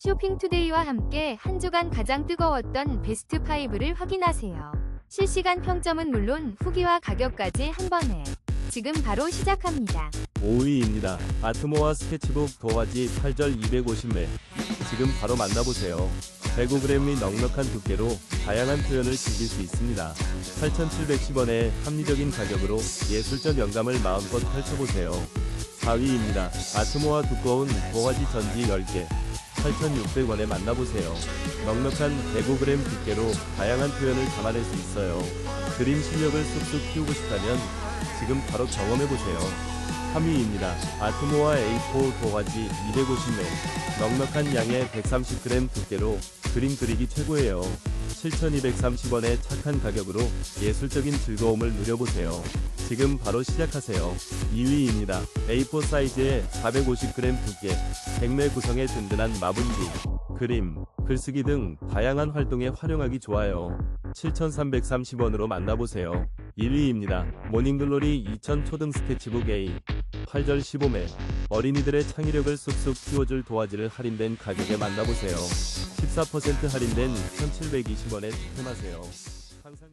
쇼핑투데이와 함께 한 주간 가장 뜨거웠던 베스트 5를 확인하세요. 실시간 평점은 물론 후기와 가격까지 한 번에. 지금 바로 시작합니다. 5위입니다. 아트모아 스케치북 도화지 8절 250매. 지금 바로 만나보세요. 105g이 넉넉한 두께로 다양한 표현을 즐길 수 있습니다. 8,710원의 합리적인 가격으로 예술적 영감을 마음껏 펼쳐보세요. 4위입니다. 아트모아 두꺼운 도화지 전지 10개. 8,600원에 만나보세요. 넉넉한 105g 두께로 다양한 표현을 담아낼 수 있어요. 그림 실력을 쑥쑥 키우고 싶다면 지금 바로 경험해보세요. 3위입니다. 아트모아 A4 도화지 250매. 넉넉한 양의 130g 두께로 그림 그리기 최고예요. 7,230원의 착한 가격으로 예술적인 즐거움을 누려보세요. 지금 바로 시작하세요. 2위입니다. A4 사이즈의 450g 두께, 백매 구성의 든든한 마분지, 그림, 글쓰기 등 다양한 활동에 활용하기 좋아요. 7,330원으로 만나보세요. 1위입니다. 모닝글로리 2000 초등 스케치북 A 8절 15매 어린이들의 창의력을 쑥쑥 키워줄 도화지를 할인된 가격에 만나보세요. 14% 할인된 1720원에 득템하세요. 항상...